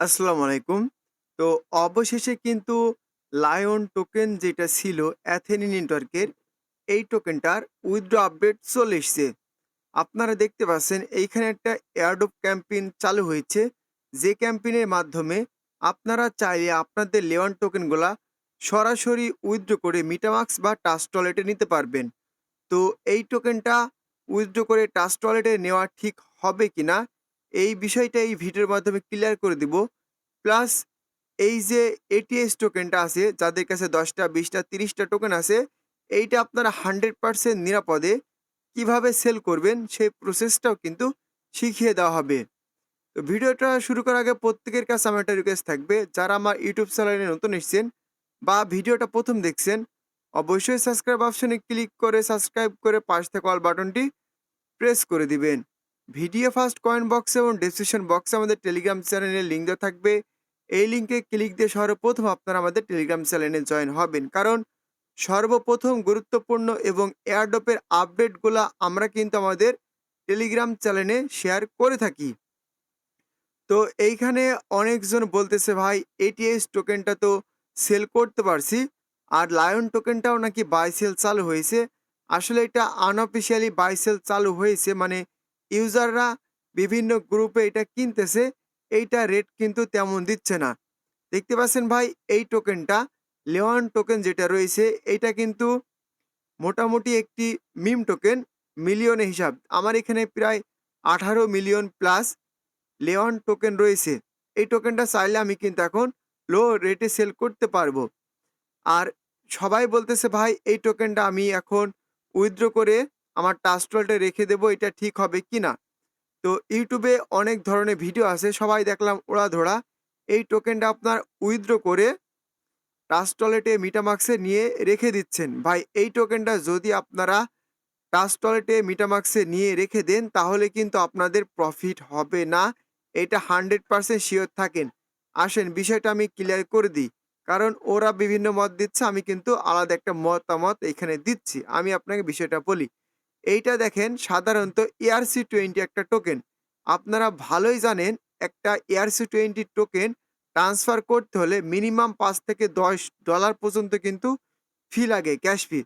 আসসালামু আলাইকুম। তো অবশেষে কিন্তু লায়ন টোকেন যেটা ছিল অ্যাথেনি নেটওয়ার্কের এই টোকেনটার উইথড্র আপডেট চলে এসছে। আপনারা দেখতে পাচ্ছেন এইখানে একটা এয়ারড্রপ ক্যাম্পেইন চালু হয়েছে। যে ক্যাম্পেইনের মাধ্যমে আপনারা চাইলে আপনাদের লেওয়ান টোকেনগুলা সরাসরি উইথড্র করে মিটামাক্স বা টাস্ক ওয়ালেটে নিতে পারবেন। তো এই টোকেনটা উইথড্র করে টাস্ক ওয়ালেটে নেওয়া ঠিক হবে কিনা এই বিষয়টা এই ভিডিওর মাধ্যমে ক্লিয়ার করে দিব। প্লাস এই যে এটিএস টোকেনটা আছে যাদের কাছে ১০ টা, ২০ টা, ৩০ টা টোকেন আছে এইটা আপনারা 100% নিরাপদে কীভাবে সেল করবেন সেই প্রসেসটাও কিন্তু শিখিয়ে দেওয়া হবে। তো ভিডিওটা শুরু করার আগে প্রত্যেকের কাছে আমার একটা রিকোয়েস্ট থাকবে যারা আমার ইউটিউব চ্যানেলে নতুন এসছেন বা ভিডিওটা প্রথম দেখছেন অবশ্যই সাবস্ক্রাইব অপশনে ক্লিক করে সাবস্ক্রাইব করে পাশ থেকে অল বাটনটি প্রেস করে দিবেন। ভিডিও ফার্স্ট কয়েন বক্স এবং ডেসক্রিপশন বক্সে আমাদের টেলিগ্রাম চ্যানেলের লিঙ্ক দেওয়া থাকবে। এই লিঙ্কে ক্লিক দিয়ে সর্বপ্রথম আপনারা আমাদের টেলিগ্রাম চ্যানেলে জয়েন হবেন। কারণ সর্বপ্রথম গুরুত্বপূর্ণ এবং এয়ারড্রপের আপডেটগুলা আমরা কিন্তু আমাদের টেলিগ্রাম চ্যানেলে শেয়ার করে থাকি। তো এইখানে অনেকজন বলতেছে, ভাই এটিএস টোকেনটা তো সেল করতে পারছি। আর লায়ন টোকেনটাও নাকি বাই সেল চালু হয়েছে। আসলে এটা আনঅফিসিয়ালি বাই সেল চালু হয়েছে মানে ইউজাররা বিভিন্ন গ্রুপে এটা কিনতেছে। এইটা রেট কিন্তু তেমন দিচ্ছে না। দেখতে পাচ্ছেন ভাই, এই টোকেনটা লেওয়ান টোকেন যেটা রয়েছে, এইটা কিন্তু মোটামুটি একটি মিম টোকেন মিলিয়নে হিসাব। আমার এখানে প্রায় ১৮ মিলিয়ন প্লাস লেওয়ান টোকেন রয়েছে। এই টোকেনটা চাইলে আমি কিন্তু এখন লো রেটে সেল করতে পারব। আর সবাই বলতেছে, ভাই, এই টোকেনটা আমি এখন উইথড্র করে আমার ট্রাস্ট ওয়ালেটে রেখে দেবো, এটা ঠিক হবে কি না তো ইউটিউবে অনেক ধরনের ভিডিও আছে, সবাই দেখলাম ওরা ধরা এই টোকেনটা আপনার উইথড্র করে ট্রাস্ট ওয়ালেটে মিটামাক্সে নিয়ে রেখে দিচ্ছেন। ভাই, এই টোকেনটা যদি আপনারা ট্রাস্ট ওয়ালেটে মিটামাক্সে নিয়ে রেখে দেন, তাহলে কিন্তু আপনাদের প্রফিট হবে না। এটা 100% শিওর থাকেন। আসেন, বিষয়টা আমি ক্লিয়ার করে দিই। কারণ ওরা বিভিন্ন মত দিচ্ছে, আমি কিন্তু আলাদা একটা মতামত এখানে দিচ্ছি। আমি আপনাকে বিষয়টা বলি। এইটা দেখেন সাধারণত ERC20 একটা টোকেন। আপনারা ভালোই জানেন একটা ERC20 টোকেন ট্রান্সফার করতে হলে মিনিমাম পাঁচ থেকে $10 পর্যন্ত কিন্তু ফি লাগে ক্যাশ ফি।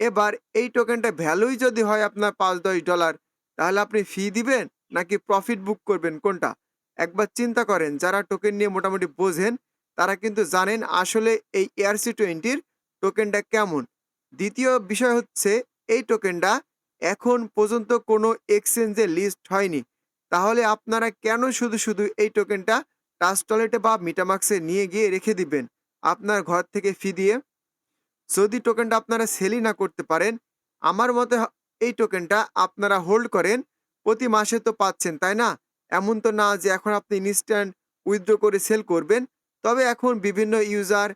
এবার এই টোকেনটা ভ্যালুই যদি হয় আপনার $৫-১০ তাহলে আপনি ফি দিবেন নাকি প্রফিট বুক করবেন কোনটা? একবার চিন্তা করেন, যারা টোকেন নিয়ে মোটামুটি বোঝেন, তারা কিন্তু জানেন আসলে এই ERC20 টোয়েন্টির টোকেনটা কেমন। দ্বিতীয় বিষয় হচ্ছে, এই টোকেনটা এখন পর্যন্ত কোনো এক্সচেঞ্জে লিস্ট হয়নি। তাহলে আপনারা কেন শুধু, শুধু এই টোকেনটা ট্রাস্ট ওয়ালেটে বা মিটামাক্সে নিয়ে গিয়ে রেখে দিবেন আপনার ঘর থেকে ফি দিয়ে? যদি টোকেনটা আপনারা সেলই না করতে পারেন, আমার মতে এই টোকেনটা আপনারা হোল্ড করেন। প্রতি মাসে তো পাচ্ছেন, তাই না? এমন তো না যে এখন আপনি ইনস্ট্যান্ট উইথড্র করে সেল করবেন। তবে এখন বিভিন্ন ইউজার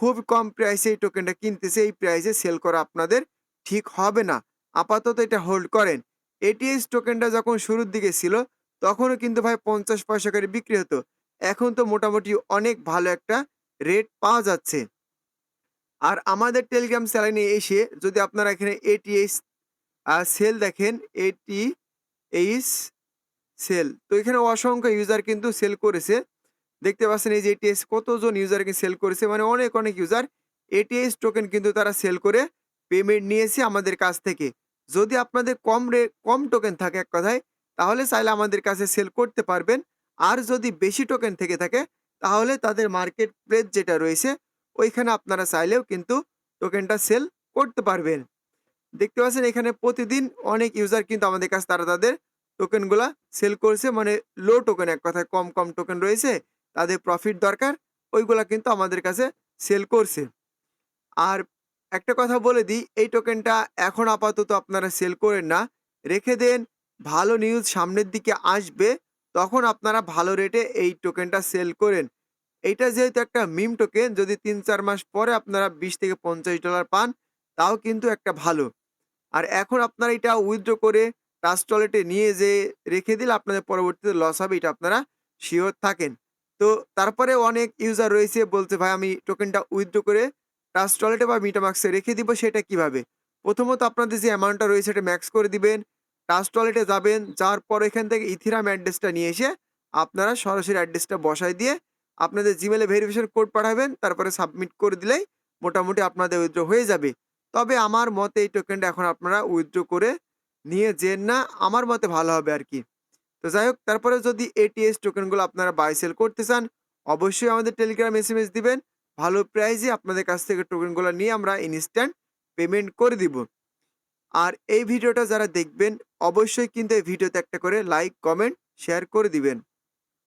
খুব কম প্রাইসে এই টোকেনটা কিনতেছে। এই প্রাইসে সেল করা আপনাদের ঠিক হবে না। আপাতত এটা হোল্ড করেন। এটিএস টোকেনটা যখন শুরুর দিকে ছিল তখনও কিন্তু ভাই ৫০ পয়সা করে বিক্রি হতো। এখন তো মোটামুটি অনেক ভালো একটা রেট পাওয়া যাচ্ছে। আর আমাদের টেলিগ্রাম চ্যানেলে এসে যদি আপনারা এখানে এটিএস সেল দেখেন এটিএইচ সেল। তো এখানে অসংখ্য ইউজার কিন্তু সেল করেছে। দেখতে পাচ্ছেন এই যে এটিএস কতজন ইউজারকে সেল করেছে মানে অনেক, অনেক ইউজার এটিএস টোকেন কিন্তু তারা সেল করে পেমেন্ট নিয়েছে আমাদের কাছ থেকে। যদি আপনাদের কম রে কম টোকেন থাকে এক কথায় তাহলে চাইলে আমাদের কাছে সেল করতে পারবেন। আর যদি বেশি টোকেন থেকে থাকে তাহলে তাদের মার্কেট প্লেস যেটা রয়েছে ওইখানে আপনারা চাইলেও কিন্তু টোকেনটা সেল করতে পারবেন। দেখতে পাচ্ছেন এখানে প্রতিদিন অনেক ইউজার কিন্তু আমাদের কাছে তারা তাদের টোকেনগুলা সেল করছে মানে লো টোকেন এক কথায় কম, কম টোকেন রয়েছে তাদের প্রফিট দরকার ওইগুলা কিন্তু আমাদের কাছে সেল করছে। আর একটা কথা বলে দিই, এই টোকেনটা এখন আপাতত আপনারা সেল করেন না। রেখে দেন। ভালো নিউজ সামনের দিকে আসবে, তখন আপনারা ভালো রেটে এই টোকেনটা সেল করেন। এইটা যেহেতু একটা মিম টোকেন যদি ৩-৪ মাস পরে আপনারা $২০-$৫০ পান, তাও কিন্তু একটা ভালো। আর এখন আপনারা এটা উইথড্র করে ট্রাস্ট ওয়ালেটে নিয়ে যেয়ে রেখে দিলে আপনাদের পরবর্তীতে লস হবে, এটা আপনারা শিওর থাকেন। তো তারপরে অনেক ইউজার রয়েছে, বলছে, ভাই, আমি টোকেনটা উইথড্র করে ট্রাস্ট ওয়ালেটে বা মিটামাক্সে রেখে দিব সেটা কীভাবে? প্রথমত আপনাদের যে অ্যামাউন্টটা রয়েছে এটা ম্যাক্স করে দিবেন। ট্রাস্ট ওয়ালেটে যাবেন, যাওয়ার পর এখান থেকে ইথিরাম অ্যাড্রেসটা নিয়ে এসে আপনারা সরাসরি অ্যাড্রেসটা বসায় দিয়ে আপনাদের জিমেলে ভেরিফিকেশন কোড পাঠাবেন তারপরে সাবমিট করে দিলেই মোটামুটি আপনাদের উইথড্র হয়ে যাবে তবে আমার মতে এই টোকেনটা এখন আপনারা উইথড্র করে নিয়ে যেন না আমার মতে ভালো হবে আর কি তো যাই হোক তারপরে যদি এটিএস টোকেনগুলো আপনারা বাই সেল করতে চান অবশ্যই আমাদের টেলিগ্রাম এস এম এস দিবেন ভালো প্রাইজে আপনাদের কাছ থেকে টোকেনগুলো নিয়ে আমরা ইনস্ট্যান্ট পেমেন্ট করে দিব। আর এই ভিডিওটা যারা দেখবেন, অবশ্যই কিন্তু এই ভিডিওতে একটা করে লাইক কমেন্ট শেয়ার করে দিবেন।